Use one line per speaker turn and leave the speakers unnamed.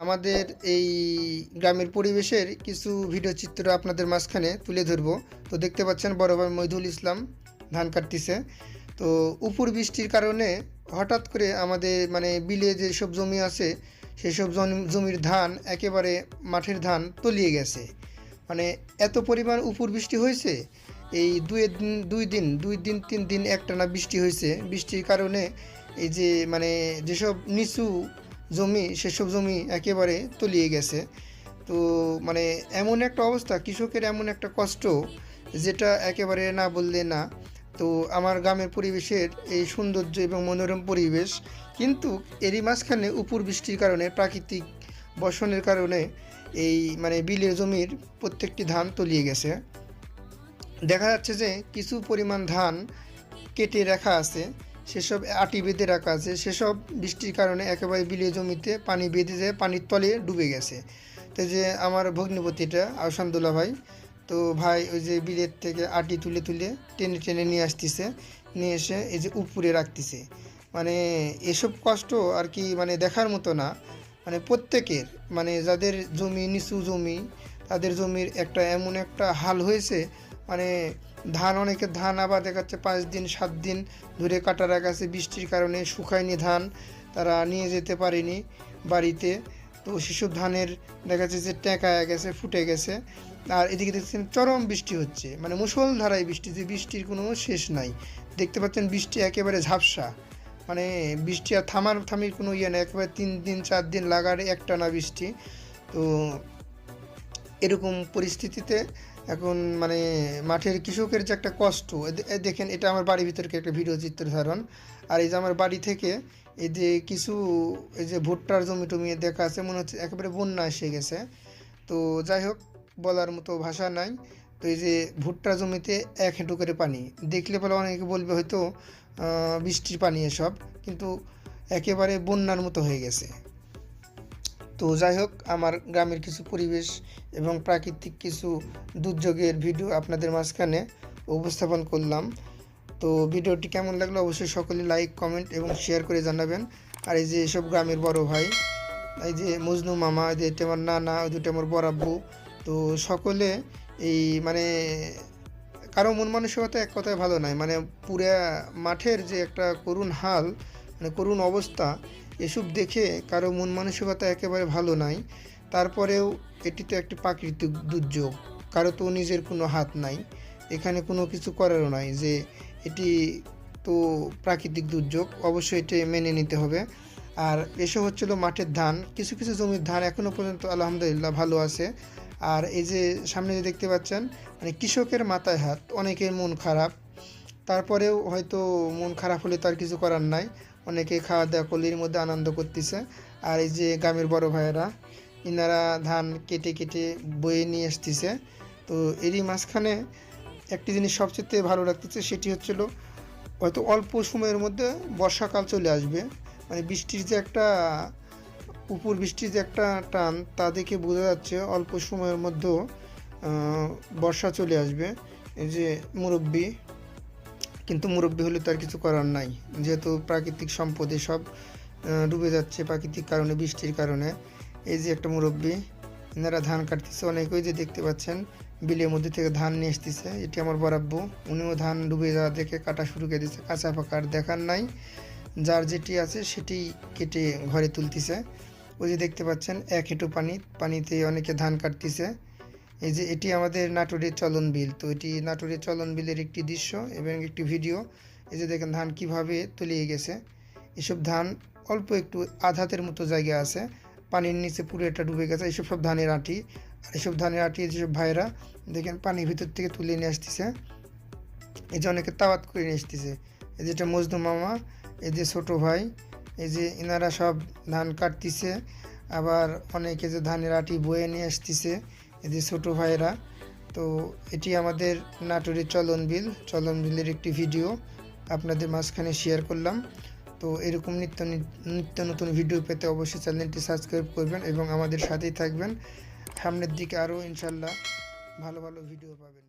আমাদের এই গ্রামের পরিবেশের কিছু ভিডিও চিত্র আপনাদের মাঝখানে তুলে ধরবো। তো দেখতে পাচ্ছেন বড় ভাই মহিদুল ইসলাম ধান কাটতেছে। তো উপর বৃষ্টির কারণে হঠাৎ করে আমাদের মানে বিলে যেসব জমি আছে সেসব জমি- জমির ধান একেবারে মাঠের ধান তলিয়ে গেছে। মানে এত পরিমাণ উপর বৃষ্টি হয়েছে, এই দুই দিন দুই দিন দুই দিন, তিন দিন একটানা বৃষ্টি হয়েছে। বৃষ্টির কারণে এই যে মানে যেসব নিচু জমি, সেসব জমি একেবারে তলিয়ে গেছে। তো মানে এমন একটা অবস্থা, কৃষকের এমন একটা কষ্ট যেটা একেবারে না বললে না। তো আমার গ্রামের পরিবেশের এই সৌন্দর্য এবং মনোরম পরিবেশ কিন্তু এরই মাঝখানে উপর বৃষ্টির কারণে, প্রাকৃতিক বর্ষণের কারণে এই মানে বিলের জমির প্রত্যেকটি ধান তলিয়ে গেছে। দেখা যাচ্ছে যে কিছু পরিমাণ ধান কেটে রাখা আছে। সেসব আটি বেঁধে রাখা আছে। সেসব বৃষ্টির কারণে একেবারে বিলে জমিতে পানি বেঁধে যায়, পানির তলে ডুবে গেছে। তো যে আমার ভগ্নিপতিটা আহসান্দুল্লাহ ভাই, তো ভাই ওই যে বিলের থেকে আটি তুলে তুলে টেনে টেনে নিয়ে আসতেছে, নিয়ে এসে এই যে উপরে রাখতেছে। মানে এসব কষ্ট আর কি মানে দেখার মতো না। মানে প্রত্যেকের মানে যাদের জমি নিচু জমি, তাদের জমির একটা এমন একটা হাল হয়েছে মানে ধান অনেকের ধান আবার দেখাচ্ছে পাঁচ দিন, সাত দিন ধরে কাটা রাখা আছে। বৃষ্টির কারণে শুকায়নি ধান, তারা নিয়ে যেতে পারেনি বাড়িতে। তো সেসব ধানের দেখা যাচ্ছে যে টেকা গেছে, ফুটে গেছে। আর এদিকে দেখছেন চরম বৃষ্টি হচ্ছে। মানে মুষলধারায় বৃষ্টি, যে বৃষ্টির কোনো শেষ নাই। দেখতে পাচ্ছেন বৃষ্টি একেবারে ঝাপসা। মানে বৃষ্টি আর থামার, থামির কোনো ইয়ে নেই। একেবারে তিন দিন, চার দিন লাগার একটানা বৃষ্টি। তো এরকম পরিস্থিতিতে এখন মানে মাঠের কৃষকের যে একটা কষ্ট দেখেন এটা আমার বাড়ির ভিতরকে একটা ভিডিও চিত্র ধারণ। আর এই যে আমার বাড়ি থেকে এই যে কিছু, এই যে ভুট্টার জমি টমি দেখা আছে মনে হচ্ছে একেবারে বন্যা এসে গেছে। তো যাই হোক, বলার মতো ভাষা নাই। তো এই যে ভুট্টা জমিতে এক হেঁটু করে পানি, দেখলে পরে অনেকে বলবে হয়তো বৃষ্টির পানি এসব, কিন্তু একেবারে বন্যার মতো হয়ে গেছে। তো যাই হোক, আমার গ্রামের কিছু পরিবেশ এবং প্রাকৃতিক কিছু দুর্যোগের ভিডিও আপনাদের মাঝখানে উপস্থাপন করলাম। তো ভিডিওটি কেমন লাগল অবশ্যই সকলে লাইক কমেন্ট এবং শেয়ার করে জানাবেন। আর এই যে এসব গ্রামের বড় ভাই, এই যে মজনু মামা, এই যে এটা আমার নানা ওই দুটো আমার বরাব্বু তো সকলে এই মানে কারও মন মানসিকতা এক কথায় ভালো নয় মানে পুরা মাঠের যে একটা করুণ হাল মানে করুণ অবস্থা এসব দেখে কারও মন মানসিকতা একেবারে ভালো নাই। তারপরেও এটি তো একটি প্রাকৃতিক দুর্যোগ। কারও তো নিজের কোনো হাত নাই। এখানে কোনো কিছু করারও নাই যে এটি তো প্রাকৃতিক দুর্যোগ। অবশ্যই এটি মেনে নিতে হবে। আর এসব হচ্ছিল মাঠের ধান। কিছু কিছু জমির ধান এখনও পর্যন্ত আলহামদুলিল্লাহ ভালো আছে। আর এই যে সামনে যে দেখতে পাচ্ছেন মানে কৃষকের মাথায় হাত, অনেকের মন খারাপ। তারপরেও হয়তো মন খারাপ হলে তার কিছু করার নাই। অনেকে খাওয়া দাওয়া করলে এর মধ্যে আনন্দ করতেছে। আর এই যে গ্রামের বড় ভাইয়েরা, ইনারা ধান কেটে কেটে বয়ে নিয়ে আসতেছে। তো এরই মাঝখানে একটি জিনিস সবচেয়ে ভালো লাগতেছে, সেটি হচ্ছিল হয়তো অল্প সময়ের মধ্যে বর্ষাকাল চলে আসবে। মানে বৃষ্টির যে একটা, উপর বৃষ্টির যে একটা টান, তা দেখে বোঝা যাচ্ছে অল্প সময়ের মধ্যেও বর্ষা চলে আসবে। এই যে মুরব্বী কিন্তু মুরব্বী হলে তার কিছু করার নাই। যেহেতু প্রাকৃতিক সম্পদে সব ডুবে যাচ্ছে প্রাকৃতিক কারণে, বৃষ্টির কারণে। এই যে একটা মুরব্বী, এনারা ধান কাটতেছে। অনেকেই যে দেখতে পাচ্ছেন, বিলের মধ্যে থেকে ধান নিয়ে আসতেছে। এটি আমার বরাব্য উনিও ধান ডুবে যাওয়া দেখে কাটা শুরু করে দিচ্ছে কাঁচা পাকা আর দেখার নাই। যার যেটি আছে সেটি কেটে ঘরে তুলতেছে। ওই যে দেখতে পাচ্ছেন, এক হেঁটু পানি। পানিতে অনেকে ধান কাটতেছে। এই যে এটি আমাদের নাটোরের চলন বিল। তো এটি নাটোরের চলন বিলের একটি দৃশ্য এবং একটি ভিডিও। এই যে দেখেন ধান কীভাবে তলিয়ে গেছে। এসব ধান অল্প একটু আধাতের মতো জায়গা আছে। পানির নিচে পুরো এটা ডুবে গেছে। এইসব সব ধানের আটি। আর এসব ধানের আটি যেসব ভাইরা দেখেন পানির ভিতর থেকে তুলে নিয়ে আসতেছে। এই যে অনেকে তাওয়াত করে নিয়ে আসতেছে। এই যেটা মজনু মামা, এই যে ছোটো ভাই, এই যে এনারা সব ধান কাটতেছে। আবার অনেকে যে ধানের আটি বয়ে নিয়ে আসতেছে। এই যে ছোটো ভাইয়েরা, তো এটি আমাদের নাটোরের চলন বিল। চলন বিলের একটি ভিডিও আপনাদের মাঝখানে শেয়ার করলাম। তো এরকম নিত্য নিত্য নতুন ভিডিও পেতে অবশ্যই চ্যানেলটি সাবস্ক্রাইব করবেন এবং আমাদের সাথেই থাকবেন। সামনের দিকে আরও ইনশাল্লাহ ভালো ভালো ভিডিও পাবেন।